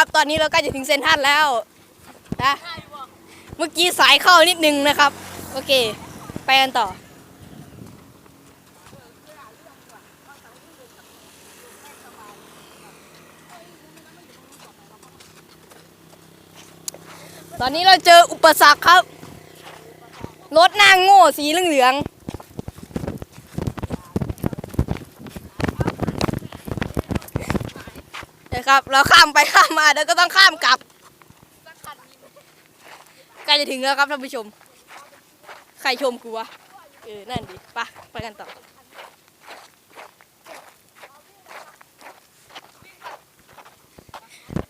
ครับ ตอนนี้เราใกล้จะถึงเซนทรันแล้วนะเมื่อกี้สายเข้านิดนึงนะครับ โอเค ไปกันต่อ ตอนนี้เราเจออุปสรรคครับ รถหน้าโง่สีเหลืองๆนะ ครับเราข้ามไปข้ามมาแล้วก็ต้องข้ามกลับใกล้จะถึงแล้วครับท่านผู้ชม ใครชมกูวะเออนั่นดิไปะไปกันต่อ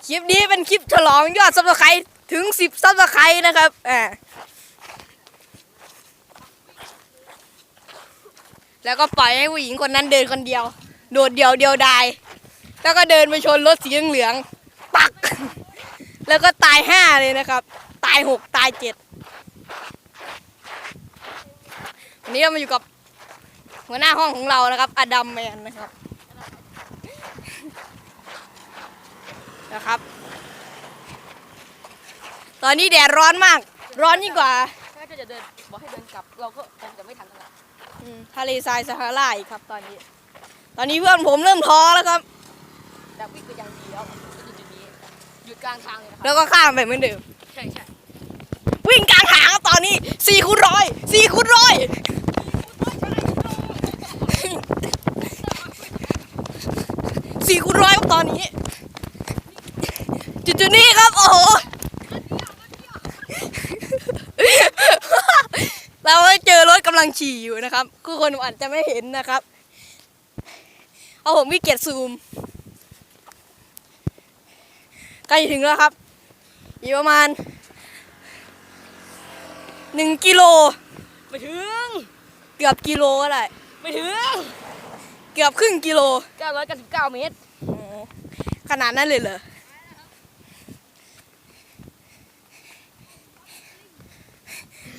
คลิปนี้เป็นคลิปฉลองยอดซับสไครต์ถึง 10ซับสไครต์นะครับอ่าแล้วก็ปล่อยให้ผู้หญิงคนนั้นเดินคนเดียว โดดเดียวเดียวดาย แล้วก็เดินไปชนรถสีเหลืองๆปัก แล้วก็ตายห้าเลยนะครับ ตายหกตายเจ็ดวันนี้เรามาอยู่กับหัวหน้าห้องของเรานะครับ อดัมแมนนะครับ นะครับ ตอนนี้แดดร้อนมาก ร้อนยิ่งกว่าถ้าจะเดินบอกให้เดินกลับ เราก็คงจะไม่ทันแล้วอืมทะเลทรายซาฮาราอีกครับ ตอนนี้ ตอนนี้เพื่อนผมเริ่มท้อแล้วครับ แต่วิ่งไปอย่างเดียวก็อยู่จุดนี้หยุดกลางทางเลยนะคแล้รับวก็ข้ามไปเหมือนเดิม ใช่ใช่วิ่งกลางหางครับตอนนี้สี่คูณร้อยสี่คูณร้อยสี่คูณร้อยครับตอนนี้ จุดๆนี้ครับ โอ้โห เราก็เจอรถกำลังฉี่อยู่นะครับคือคนอาจจะไม่เห็นนะครับ เอาผมวิเกียรซูม ใกล้ถึงแล้วครับ อีกประมาณหนึ่งกิโลไม่ถึง เกือบกิโลก็ได้ไม่ถึง เกือบครึ่งกิโล 999 เมตร โอ้ขนาดนั้นเลยเหรอ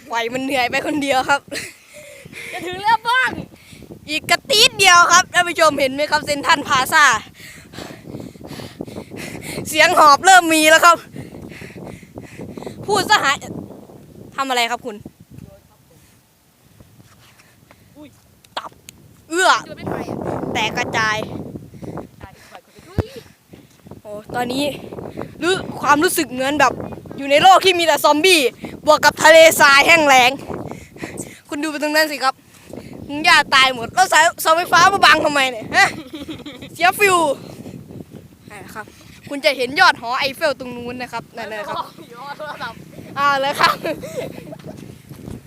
ไหวมันเหนื่อยไปคนเดียวครับ จะถึงแล้วบ้าง อีกกระตีดเดียวครับท่านผู้ชมเห็นไหมครับเซนทรันพลาซา เสียงหอบเริ่มมีแล้วครับ พูดซะหายทำอะไรครับคุณ ตับ เอื้อ แตกกระจาย โอ้ตอนนี้รู้ความรู้สึกเหมือนแบบ อยู่ในโลกที่มีแต่ซอมบี้ บวกกับทะเลทรายแห้งแล้ง คุณดูไปตรงนั้นสิครับหญ้าตายหมดแล้วสายเสาไฟฟ้ามาบังทำไมเนี่ยฮะเสียฟิว ครับคุณจะเห็นยอดหอไอเฟลตรงนู้นนะครับนั่นเลยครับอยู่ห้องโทรศัพท์อ่าเลยครับ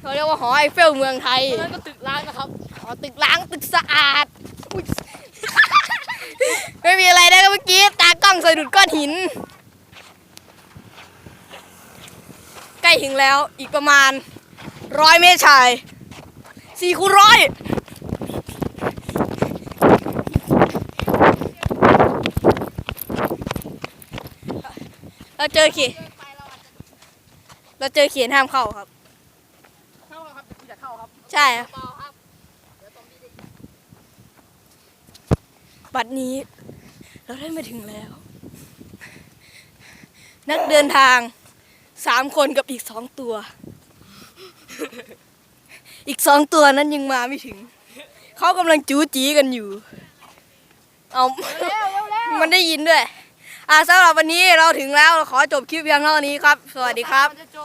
เขาเรียกว่าหอไอเฟลเมืองไทยตรงนั้นก็ตึกร้างนะครับอ๋อตึกล้างตึกสะอาดอุ๊ยไม่มีอะไรนะครับเมื่อกี้ตากล้องสะดุดก้อนหิน ใกล้ถึงแล้วอีกประมาณร้อยเมตรชายสี่คูณร้อย เราเจอเขียนเราเจอเขียนห้ามเข้าครับ เข้าครับจะจะเข้าครับใช่ครับ เปล่าครับเดี๋ยวตรงนี้ดิบัดนี้ เราได้มาถึงแล้ว นักเดินทางสามคนกับอีกสองตัว อีกสองตัวนั้นยังมาไม่ถึง เขากำลังจู้จีกันอยู่ เอา เร็วเร็วเร็วมันได้ยินด้วย อ่าสำหรับวันนี้เราถึงแล้วเราขอจบคลิปเพียงเท่านี้ครับ สวัสดีครับ จะจบ